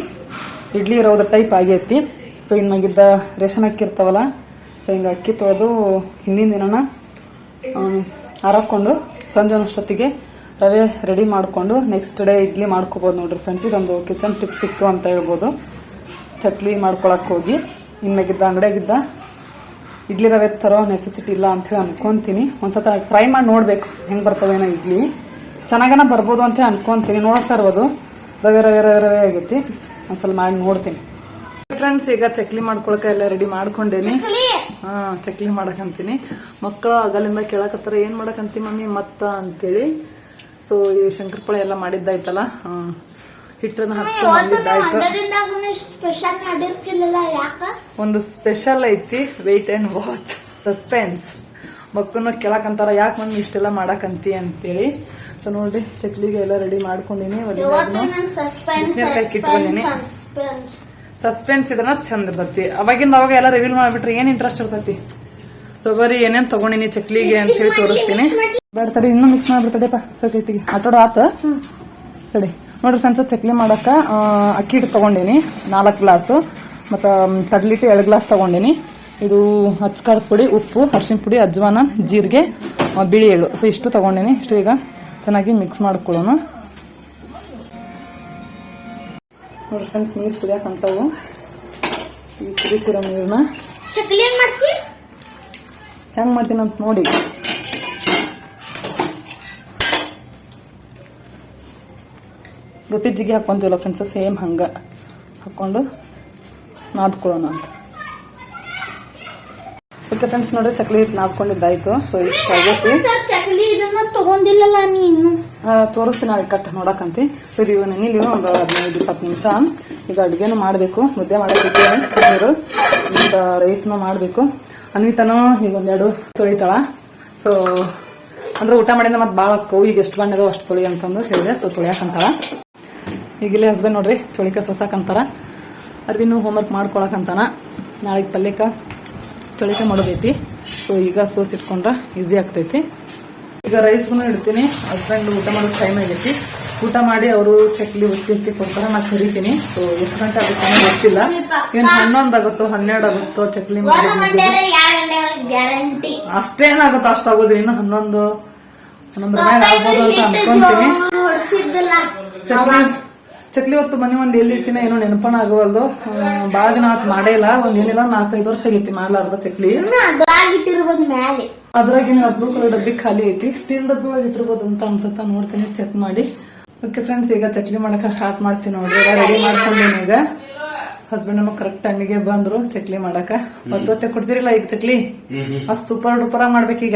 ಇಡ್ಲಿ ಇರೋದು ಟೈಪ್ ಆಗೈತಿ. ಸೊ ಇನ್ನಾಗಿದ್ದ ರೇಷನ್ ಅಕ್ಕಿ ಇರ್ತಾವಲ್ಲ ಸೊ ಹಿಂಗೆ ಅಕ್ಕಿ ತೊಳೆದು ಹಿಂದಿನ ದಿನನ ಹರಕೊಂಡು ಸಂಜೆ ಅಷ್ಟೊತ್ತಿಗೆ ರವೆ ರೆಡಿ ಮಾಡಿಕೊಂಡು ನೆಕ್ಸ್ಟ್ ಡೇ ಇಡ್ಲಿ ಮಾಡ್ಕೋಬೋದು ನೋಡ್ರಿ ಫ್ರೆಂಡ್ಸ್ ಇದೊಂದು ಕಿಚನ್ ಟಿಪ್ಸ್ ಸಿಕ್ತು ಅಂತ ಹೇಳ್ಬೋದು. ಚಕ್ಲಿ ಮಾಡ್ಕೊಳಕ್ಕೆ ಹೋಗಿ ಇನ್ಮೇಗಿದ್ದ ಅಂಗಡಿಯಾಗಿದ್ದ ಇಡ್ಲಿ ರವೆ ತರೋ ನೆಸೆಸಿಟಿ ಇಲ್ಲ ಅಂತ ಹೇಳಿ ಅನ್ಕೊಂತೀನಿ. ಒಂದ್ಸತ ಟ್ರೈ ಮಾಡಿ ನೋಡ್ಬೇಕು ಹೆಂಗ್ ಬರ್ತವೇನೋ ಇಡ್ಲಿ. ಚೆನ್ನಾಗನ ಬರ್ಬೋದು ಅಂತ ಅನ್ಕೊಂತೀನಿ. ನೋಡ್ತಾ ಇರ್ಬೋದು. ರವೆ ರವೆ ರವೆ ರವೆ ಆಗೈತಿ. ಒಂದ್ಸಲ ಮಾಡಿ ನೋಡ್ತೀನಿ. ಫ್ರೆಂಡ್ಸ್ ಈಗ ಚಕ್ಲಿ ಮಾಡ್ಕೊಳಕ ಎಲ್ಲ ರೆಡಿ ಮಾಡ್ಕೊಂಡೇನಿ. ಹಾ ಚಕ್ಲಿ ಮಾಡಕಂತೀನಿ. ಮಕ್ಕಳು ಅಗಲಿಂದ ಕೇಳಕತ್ತಾರ ಏನ್ ಮಾಡಕಂತಿ ಮಮ್ಮಿ? ಮತ್ತ ಅಂತೇಳಿ. ಸೊ ಈ ಶಂಕರಪಳೆ ಎಲ್ಲ ಮಾಡಿದ್ದಾಯ್ತಲ್ಲ? ಹಾಂ ಹಿಟ್ಟನ್ನ ಹಾಕ್ಸ್ಕೊಂಡು ಬಂದಿದ್ದಾಯ್ತು. ಒಂದು ಸ್ಪೆಷಲ್ ಐತಿ. ವೆಯ್ಟ್ ಅಂಡ್ ವಾಚ್ ಸಸ್ಪೆನ್ಸ್ ಮಕ್ಕಳನ್ನ ಕೇಳಕಂತಾರ ಯಾಕೆ ಮಮ್ಮಿ ಇಷ್ಟೆಲ್ಲ ಮಾಡಕಂತಿ ಅಂತೇಳಿ. ಸೊ ನೋಡ್ರಿ ಚಕ್ಲಿಗೆ ಎಲ್ಲ ರೆಡಿ ಮಾಡ್ಕೊಂಡಿನಿ ಇಟ್ಕೊಂಡಿನಿ. ಸಸ್ಪೆನ್ಸ್ ಇದ್ರ ಚಂದ ಇರ್ತತಿ. ಅವಾಗಿಂದ ಅವಾಗ ಎಲ್ಲ ರಿವೀಲ್ ಮಾಡ್ಬಿಟ್ರೆ ಏನ್ ಇಂಟ್ರೆಸ್ಟ್ ಇರ್ತತಿ? ಸೊ ಬರೀ ಏನೇನ್ ತಗೊಂಡಿನಿ ಚಕ್ಲಿಗೆ ಅಂತ ಹೇಳಿ ತೋರಿಸ್ತೀನಿ. ಬೇಡ ತಡಿ ಇನ್ನೂ ಮಿಕ್ಸ್ ಮಾಡ್ಬಿಡ್ತಡೆಪ್ಪ ಸಕೈತಿಗೆ ಆಟೋಡ ಆತ. ತಡಿ. ನೋಡ್ರಿ ಫ್ರೆಂಡ್ಸ್ ಚಕ್ಲಿ ಮಾಡಕ್ಕ ಅಕ್ಕಿ ಹಿಟ್ಟು ತಗೊಂಡಿನಿ. ನಾಲ್ಕು ಗ್ಲಾಸು ಮತ್ತು ತಡ್ಲಿಟ್ಟು ಎರಡು ಗ್ಲಾಸ್ ತಗೊಂಡಿನಿ. ಇದು ಹಚ್ಕಾರದ ಪುಡಿ ಉಪ್ಪು ಅರ್ಶಿನ ಪುಡಿ ಅಜ್ವಾನ ಜೀರಿಗೆ ಬಿಳಿ ಎಳ್ಳು. ಸೊ ಇಷ್ಟು ತಗೊಂಡಿನಿ. ಇಷ್ಟು ಈಗ ಚೆನ್ನಾಗಿ ಮಿಕ್ಸ್ ಮಾಡ್ಕೊಳ್ಳೋಣ. ನೋಡಿ ಫ್ರೆಂಡ್ಸ್ ನೀರು ಕುದಿಯಾಕಂತವು ಈ ಕುದಿತಿರೋ ನೀರನ್ನ ಹೆಂಗ್ ಮಾಡ್ತೀನಿ ಅಂತ ನೋಡಿ. ರೊಟ್ಟಿ ಜಿಗಿ ಹಾಕೊಂತೀವಲ್ಲ ಫ್ರೆಂಡ್ಸ್ ಸೇಮ್ ಹಂಗ. ಹಾಕೊಂಡು ನಾದ್ಕೊಳ್ಳೋಣ ಅಂತ. ಓಕೆ ಫ್ರೆಂಡ್ಸ್ ನೋಡ್ರಿ ಚಕ್ಲಿ ಹಿಟ್ಟು ನಾದ್ಕೊಂಡಿದ್ದಾಯ್ತು. ಸೊ ಇಷ್ಟ ಆಗೈತಿ ಚಕ್ಲಿ? ಇದನ್ನ ತಗೊಂಡಿಲ್ಲಲ್ಲ ನೀನು? ಆ, ತೋರಿಸ್ತೀನಿ ನಾಳೆ ಕಟ್ ನೋಡಕ್ಕಂತಿ. ಸೊ ಇದು ನೆನಿಲಿ ಒಂದು ಹದಿನೈದು ಇಪ್ಪತ್ತು ನಿಮಿಷ. ಈಗ ಅಡುಗೆನೂ ಮಾಡಬೇಕು. ಮುದ್ದೆ ಮಾಡಕ್ಕೆ ನೀರು ಮತ್ತು ರೈಸ್ನು ಮಾಡಬೇಕು. ಅನ್ವಿತನೂ ಈಗ ಒಂದೆರಡು ತೊಳಿತಾಳ. ಸೊ ಅಂದ್ರೆ ಊಟ ಮಾಡಿದ ಮತ್ತೆ ಭಾಳ ಕೌ ಈಗ ಎಷ್ಟು ಬಣ್ಣದ ಅಷ್ಟು ತೊಳಿ ಅಂತಂದು ಹೇಳಿದೆ. ಸೊ ತೊಳಿಯಾಕಂತಾಳ. ಈಗ ಇಲ್ಲೇ ಹಸ್ಬೆಂಡ್ ನೋಡ್ರಿ ತೊಳಿಕ ಸೊಸಾಕಂತಾರ. ಅರ್ವಿನೂ ಹೋಮ್ವರ್ಕ್ ಮಾಡ್ಕೊಳಕಂತಾನ. ನಾಳೆಗೆ ಪಲ್ಯಕ್ಕ ಚೊಳಿಕ ಮಾಡೋದೈತಿ. ಸೊ ಈಗ ಸೋಸ್ ಇಟ್ಕೊಂಡ್ರೆ ಈಸಿ ಆಗ್ತೈತಿ. ಈಗ ರೈಸ್ಗೂ ಇಡ್ತೀನಿ. ಹಸ್ಬೆಂಡ್ ಊಟ ಮಾಡೋ ಟೈಮ್ ಆಗೈತಿ. ಊಟ ಮಾಡಿ ಅವರು ಚಕ್ಲಿ ಉತ್ತಿ ಉತ್ತಿ ಕೊಡ್ತಾರೆ ನಾನು ಕರಿತೀನಿ. ಸೊ ಎಷ್ಟು ಗಂಟೆ ಆಗುತ್ತೆ ಗೊತ್ತಿಲ್ಲ. ಏನು ಹನ್ನೊಂದು ಆಗುತ್ತೋ ಹನ್ನೆರಡು ಆಗುತ್ತೋ ಚಕ್ಲಿ ಮಾಡೋದು ಅಷ್ಟೇನಾಗುತ್ತೋ ಅಷ್ಟಾಗೋದ್ರಿ ಇನ್ನು ಹನ್ನೊಂದು ಹನ್ನೊಂದು ಆಗ್ಬೋದು ಅಂತ ಅನ್ಕೊಂತೀನಿ. ಚಕ್ಲಿ ಚಕ್ಲಿ ಹೊತ್ತು ಮನೆ ಒಂದ್ ಎಲ್ಲಿ ಇಟ್ಟಿನ ಏನೋ ನೆನಪನ ಆಗವಲ್ದು. ಬಾಳ ದಿನ ಆತ್ ಮಾಡೇ ಇಲ್ಲ. ಒಂದ್ ಏನಿಲ್ಲ ನಾಲ್ಕೈದು ವರ್ಷ ಆಗೈತಿ ಮಾಡ್ಲಾರ್ದ ಚಕ್ಲಿ. ಅದ್ರಾಗಿನ ಬ್ಲೂ ಕಲರ್ ಡಬ್ಬಿ ಖಾಲಿ ಐತಿ. ಸ್ಟೀಲ್ ಡಬ್ಬಿ ಒಳಗೆ ಇಟ್ಟಿರ್ಬೋದು ಅಂತ ಅನ್ಸುತ್ತ ನೋಡ್ತೀನಿ ಚೆಕ್ ಮಾಡಿ. ಓಕೆ ಫ್ರೆಂಡ್ಸ್ ಈಗ ಚಕ್ಲಿ ಮಾಡಕ ಸ್ಟಾರ್ಟ್ ಮಾಡ್ತೀನಿ ನೋಡಿ ರೆಡಿ ಮಾಡ್ಕೊಂಡೇನಿ ಈಗ. ಹಸ್ಬೆಂಡ್ ನಮಗ್ ಕರೆಕ್ಟ್ ಟೈಮಿಗೆ ಬಂದ್ರು ಚಕ್ಲಿ ಮಾಡಕ. ಹೊತ್ತೊತ್ತೆ ಕೊಡ್ತಿರಿಲ್ಲ ಈಗ ಚಕ್ಲಿ? ಮಸ್ತ್ ಸೂಪರ್ ಡೂಪರ್ ಮಾಡ್ಬೇಕೀಗ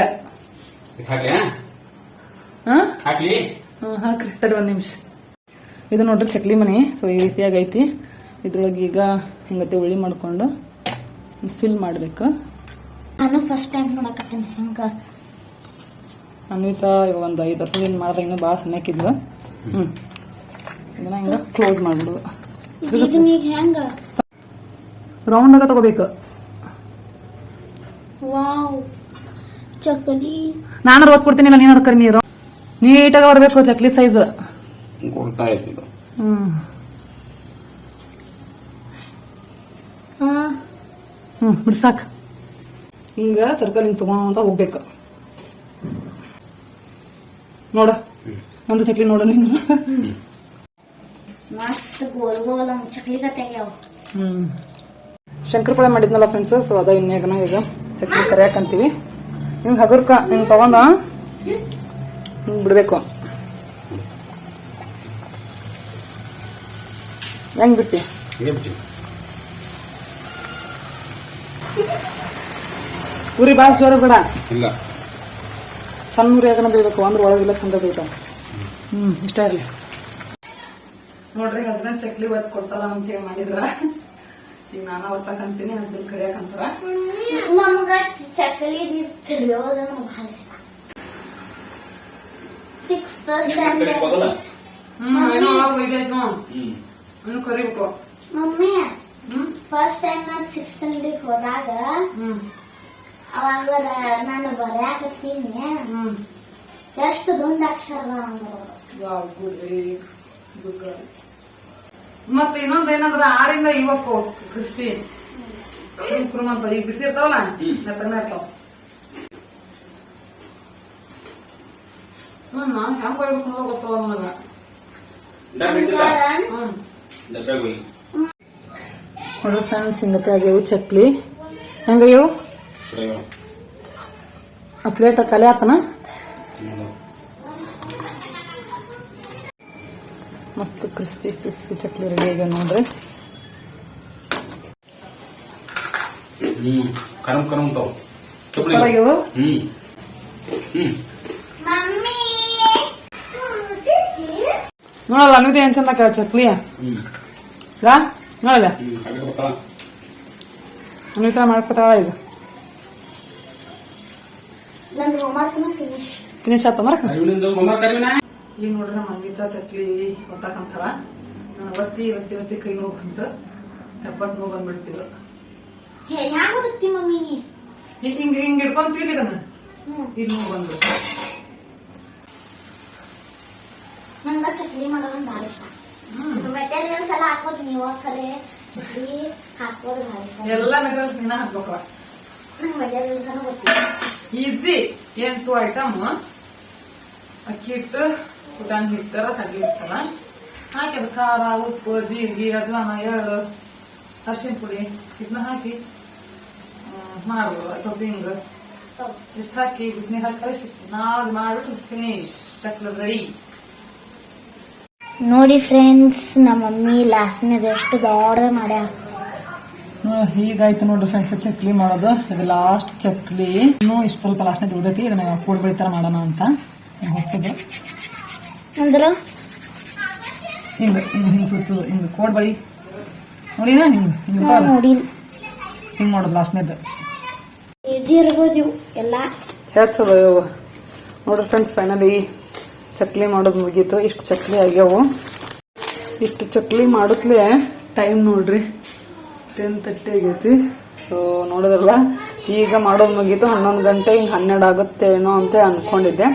ಹಾಕ್ರಿ ತಡಿ ಒಂದ್ ನಿಮಿಷ. ಇದು ನೋಡ್ರಿ ಚಕ್ಲಿ ಮನೆ. ಸೊ ಈ ರೀತಿಯಾಗಿ ಐತಿ ಇದ್ರೊಳಗೆ ಈಗ ಹೆಂಗತ್ತೆ ಉಳ್ಳಿ ಮಾಡ್ಕೊಂಡು ಫಿಲ್ ಮಾಡ್ಬೇಕು. ನಾನು ಫಸ್ಟ್ ಟೈಮ್ ನೋಡಕತ್ತೀನಿ. ಹಂಗ? ಅನ್ವಿತಾ ಇವಾಗ ಒಂದು ಐದು ವರ್ಷದಿಂದ ಮಾಡ್ದಾಗ ಇನ್ನೂ ಭಾಳ ಸಣ್ಣಕ್ಕಿದ್ಲು ಹ್ಞೂ ಇದನ್ನ ಹಿಂಗೆ ಕ್ಲೋಸ್ ಮಾಡ್ಬಿಡುದು ರೌಂಡ್ ಈಗ ಹೆಂಗ? ರೌಂಡಾಗ ತಗೋಬೇಕು. ವಾವ್. ಚಕ್ಕಲಿ. ನಾನು ರೋದ್ ಕೊಡ್ತೀನಿ ನೀನು ನೀರು ನೀಟಾಗಿ ಬರಬೇಕು ಚಕ್ಲಿ ಸೈಜ್ ಕೊಡ್ತಾ ಇರ್ತಿದ್ದು ಹ್ಞೂ ಬಿಡ್ಸಾಕ್. ಹಿಂಗೆ ಸರ್ಕಲ್ ಹಿಂಗೆ ತಗೊಂತ ಹೋಗ್ಬೇಕು. ನೋಡ. ನಂದು ಚಕ್ಲಿ ನೋಡು ನಿಂದು ಮಸ್ತ್ ಗೋಲ್ ಗೋಲ್ ಚಕ್ಲಿ ಕತ್ತಂಗ್ಯಾವ ಹ್ಮ್. ಶಂಕರಪಳೆ ಮಾಡಿದ್ನಲ್ಲ ಫ್ರೆಂಡ್ಸ್ ಸೊ ಅದ ಇನ್ನೇಗನ ಈಗ ಚಕ್ಲಿ ಕರಿಯಾಕಂತೀವಿ ಹಿಂಗ್ ಹಗುರ್ಕ ಹಿಂಗ್ ತಗೊಂಡ ಹಿಂಗ್ ಬಿಡ್ಬೇಕು. ಹೆಂಗ್ ಬಿಟ್ಟಿ ಉರಿ ಬಾಸ್ ಜೋರ ಬೇಡ. ಇಲ್ಲ. ಸಣ್ಣ ಯಾಕಂದ್ರೆ ಬೇಕು ಅಂದ್ರೆ ಒಳಗಿಲ್ಲ ಸಂದ ಬೇಯ್ತಾವ ಹ್ಮ್ ಇಷ್ಟ ಇರ್ಲಿ. ನೋಡ್ರಿ ಹಸ್ಬೆಂಡ್ ಚಕ್ಲಿ ಒತ್ ಕೊಡ್ತಾರ ಅಂತ ಹೇಳಿ ಮಾಡಿದ್ರ. ಈಗ ನಾನ ಒತ್ತಕಂತೀನಿ ಹಸ್ಬೆಂಡ್ ಕರಿಯಾಕ್ ಅಂತಾರ. ನಮಗ ಇಷ್ಟ. ಸ್ಟ್ಯಾಂಡರ್ಡ್ ಬದಲ ಹ್ಮ್ ಏನೋ ಹ್ಮ್ ಕರಿಬೇಕು ಮಮ್ಮಿ ಹ್ಮ್? ಫಸ್ಟ್ ಟೈಮ್ ನಾನು ಸಿಕ್ಸ್ ಸ್ಟ್ಯಾಂಡರ್ಡ್ ಹೋದಾಗ ಹ್ಮ್. ಅವಾಗ ನಾನು ಬರ್ಯಾಕತ್ತೀನಿ. ಹ್ಮ್. ಎಷ್ಟು ದುಂಡ ಅಕ್ಷರ ಮತ್ತ ಇನ್ನೊಂದ್ ಏನಂದ್ರ ಆರಿಂದ ಇವಕ್ಕು ಕ್ರಿಸ್ಪಿ. ಕುರ್ಮಸ ಈಗ ಬಿಸಿ ಇರ್ತಾವಲ್ಲ? ಮೆತ್ತನ ಇರ್ತಾವ. ಹ್ಮ್ ನಾನ್ ಹೆಂಗ್ ಕೊಯ್ಬೇಕು ಗೊತ್ತವ ನನಗ. ನೋಡು ಫ್ರೆಂಡ್ಸ್ ಹಿಂಗತೆ ಆಗ್ಯಾವು ಚಕ್ಲಿ. ಹೆಂಗಯ್ಯವು ಪ್ರಯೋಗ. ಆ ಪ್ಲೇಟ್ ಕಲೆ ಆತನ ಮಸ್ತ್ ಕ್ರಿಸ್ಪಿ ಕ್ರಿಸ್ಪಿ ಚಕ್ಲಿ ರೆಡಿ ಆಗ್ಯಾವ ನೋಡ್ರಿ. ಕರಂ ಕರಂ ತಾವ್ ಹ್ಮ್. ಹ್ಮ್. ನೋಡಲ್ಲ ಅನ್ವಿತ ಏನ್ ಚಂದ ಕೇಳ ಚಕ್ಲಿಯ? ನೋಡಲ್ಲ ಅನ್ವಿತ ಮಾಡ್ಕೊತಾಳ ಈಗ ಫಿನಿಶ್ ಆತ ಮರಕ ನೋಡ್ರಿ ನಮ್ಮ ಅನ್ವಿತ ಚಕ್ಲಿ ಒತ್ತಾಕಂತಾಳ ನಾನು ಒತ್ತಿ ಒತ್ತಿ ಒತ್ತಿ ಕೈ ನೋವು ಬಂತು ಹೆಬ್ಬಟ್ ನೋವು ನೀ ಈಗ ಹಿಂಗ್ ಹಿಂಗ್ ಹಿಡ್ಕೊಂತೀವಿ ಇದನ್ನ ಇಲ್ಲಿ ನೋವು ಬಂದ್ಬಿಡ್ತು ನಂಗ ಚಕ್ಲಿ ಭಾಳ ಇಷ್ಟ ಮೆಟೀರಿಯಲ್ಸ್ ಎಲ್ಲ ಹಾಕೋದು ನೀವು ಖರೆ ಚಕ್ಲಿ ಹಾಕೋದು ಭಾಳ ಇಷ್ಟ ಎಲ್ಲ ಮೆಟೀರಿಯಲ್ಸ್ ನೀನ ಹಾಕ್ಬೇಕವ ನಂಗೆ ಮೆಟೀರಿಯಲ್ಸ್ ಅನ್ನ ಗೊತ್ತಿಲ್ಲ. ಈಸಿ. ಏನ್ ಟು ಐಟಮ್ ಅಕ್ಕಿ ಹಿಟ್ಟು ಪುಟಾಣಿ ಹಿಟ್ಟರ ಕಡ್ಲಿ ಹಿಟ್ಟರ ಹಾಕಿ ಅದು ಖಾರ ಉಪ್ಪು ಜೀರಿಗೆ ಅಜ್ವಾನ ಎಳ್ಳು ಅರ್ಶಿನ ಪುಡಿ ಇದನ್ನ ಹಾಕಿ ಮಾಡ್ಬೋದು. ಸ್ವಲ್ಪ ಹಿಂಗ. ಇಷ್ಟ ಹಾಕಿ ಬಿಸಿನೀರು ಹಾಕಿ ಕಳಿಸಿ ನಾದ್ ಮಾಡ್ಬಿಟ್ಟು ಫಿನಿಶ್ ಚಕ್ಲ ರೆಡಿ ನೋಡಿ ಫ್ರೆಂಡ್ಸ್ ನಮ್ಮ ಮಮ್ಮಿ ಲಾಸ್ಟ್ನೇದು ಎಷ್ಟು ದೊಡ್ಡ ಮಾಡ್ಯಾಳ ಹೀಗಾಯ್ತು ನೋಡ್ರಿ ಫ್ರೆಂಡ್ಸ್ ಚಕ್ಲಿ ಮಾಡೋದು. ಇದು ಲಾಸ್ಟ್ ಚಕ್ಲಿ ಇನ್ನೂ ಇಷ್ಟು ಸ್ವಲ್ಪ ಲಾಸ್ಟ್ನೇ ಉದತಿ ಇದನ್ನ ಕೂಡ ಬೆಳಿತಾರ ಮಾಡೋಣ ಅಂತ. ಹೊಸದು ಅಂದ್ರೆ? ಹಿಂಗೆ ಹಿಂಗೆ ಹಿಂಗೆ ಸುತ್ತು ಹಿಂಗೆ ಕೋಡ್ ಬಳಿ. ನೋಡಿನ ಹಿಂಗೆ ಹಿಂಗೆ ನಾವ್ ನೋಡಿ ಹಿಂಗೆ ಮಾಡೋದು ಲಾಸ್ಟ್ನೇದು ಈಜಿ ಇರ್ಬೋದು ಇವು ಎಲ್ಲ. ಹೇಳ್ತದ ನೋಡ್ರಿ ಫ್ರೆಂಡ್ಸ್ ಫೈನಲಿ ಚಕ್ಲಿ ಮಾಡೋದು ಮುಗೀತು. ಇಷ್ಟು ಚಕ್ಲಿ ಆಗ್ಯಾವು. ಇಷ್ಟು ಚಕ್ಲಿ ಮಾಡುತ್ತಲೇ ಟೈಮ್ ನೋಡ್ರಿ. ಟೆನ್ ತರ್ಟಿ ಆಗೈತಿ. ಸೊ ನೋಡಿದ್ರಲ್ಲ, ಈಗ ಮಾಡೋದು ಮುಗೀತು. ಹನ್ನೊಂದು ಗಂಟೆ, ಹಿಂಗೆ ಹನ್ನೆರಡು ಆಗುತ್ತೆ ಏನೋ ಅಂತ ಅನ್ಕೊಂಡಿದ್ದೆ.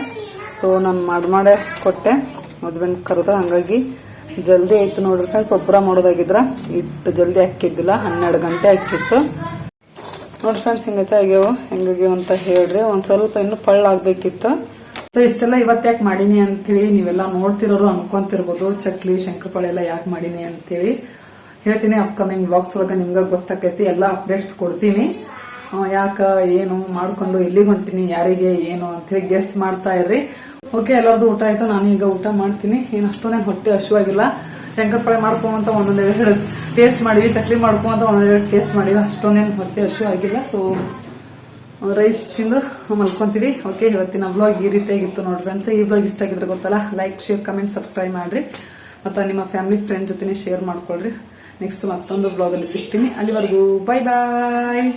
ಸೊ ನಾನು ಮಾಡಿ ಮಾಡೇ ಕೊಟ್ಟೆ. ಹಸ್ಬೆಂಡ್ ಕರೆದ್ರೆ, ಹಂಗಾಗಿ ಜಲ್ದಿ ಆಯ್ತು ನೋಡ್ರಿ ಫ್ರೆಂಡ್ಸ್ ಒಬ್ಬರ ಮಾಡೋದಾಗಿದ್ರ ಇಟ್ಟು ಜಲ್ದಿ ಹಾಕಿದ್ದಿಲ್ಲ. ಹನ್ನೆರಡು ಗಂಟೆ ಹಾಕಿತ್ತು. ನೋಡಿ ಫ್ರೆಂಡ್ಸ್ ಹಿಂಗೈತೆ ಆಗ್ಯಾವ. ಹೆಂಗಾಗ್ಯಾವ ಅಂತ ಹೇಳ್ರಿ. ಒಂದು ಸ್ವಲ್ಪ ಇನ್ನು ಪಳ್ಳ ಆಗ್ಬೇಕಿತ್ತು. ಸೊ ಇಷ್ಟೆಲ್ಲ ಇವತ್ತು ಯಾಕೆ ಮಾಡೀನಿ ಅಂತೇಳಿ ನೀವೆಲ್ಲ ನೋಡ್ತಿರೋರು ಅನ್ಕೊಂತಿರ್ಬೋದು. ಚಕ್ಲಿ, ಶಂಕರಪಾಳೆ ಎಲ್ಲ ಯಾಕೆ ಮಾಡೀನಿ ಅಂತೇಳಿ. ಹೇಳ್ತೀನಿ ಅಪ್ಕಮಿಂಗ್ ಬ್ಲಾಗ್ಸ್ ಒಳಗೆ ನಿಮ್ಗೆ ಗೊತ್ತಾಕೈತಿ. ಎಲ್ಲ ಅಪ್ಡೇಟ್ಸ್ ಕೊಡ್ತೀನಿ. ಯಾಕ, ಏನು, ಮಾಡ್ಕೊಂಡು ಎಲ್ಲಿಗೆ ಹೊಂಟೀನಿ, ಯಾರಿಗೆ, ಏನು ಅಂತೇಳಿ ಗೆಸ್ ಮಾಡ್ತಾ ಇರ್ರಿ. ಓಕೆ ಎಲ್ಲರದು ಊಟ ಆಯ್ತು. ನಾನು ಈಗ ಊಟ ಮಾಡ್ತೀನಿ. ಏನು ಅಷ್ಟೊಂದೇನು ಹೊಟ್ಟೆ ಹಶುವಾಗಿಲ್ಲ. ಶಂಕರಪಾಳೆ ಮಾಡ್ಕೊಂತ ಒಂದೊಂದೆರಡು ಟೇಸ್ಟ್ ಮಾಡಿವಿ, ಚಕ್ಲಿ ಮಾಡ್ಕೊಂತ ಒಂದೊಂದೆರಡು ಟೇಸ್ಟ್ ಮಾಡಿವಿ. ಅಷ್ಟೊಂದೇನು ಹೊಟ್ಟೆ ಹಶು ಆಗಿಲ್ಲ ಸೊ ರೈಸ್ ತಿಂದು ಮಲ್ಕೊಂತೀವಿ. ಓಕೆ ಇವತ್ತಿನ ಬ್ಲಾಗ್ ಈ ರೀತಿಯಾಗಿತ್ತು ನೋಡಿ ಫ್ರೆಂಡ್ಸ್ ಈ ಬ್ಲಾಗ್ ಇಷ್ಟ ಆಗಿದ್ರೆ ಗೊತ್ತಲ್ಲ ಲೈಕ್ ಶೇರ್ ಕಮೆಂಟ್ ಸಬ್ಸ್ಕ್ರೈಬ್ ಮಾಡಿರಿ. ಮತ್ತು ನಿಮ್ಮ ಫ್ಯಾಮಿಲಿ ಫ್ರೆಂಡ್ ಜೊತೆ ಶೇರ್ ಮಾಡ್ಕೊಳ್ರಿ. ನೆಕ್ಸ್ಟ್ ಮತ್ತೊಂದು ಬ್ಲಾಗಲ್ಲಿ ಸಿಗ್ತೀನಿ. ಅಲ್ಲಿವರೆಗೂ ಬಾಯ್ ಬಾಯ್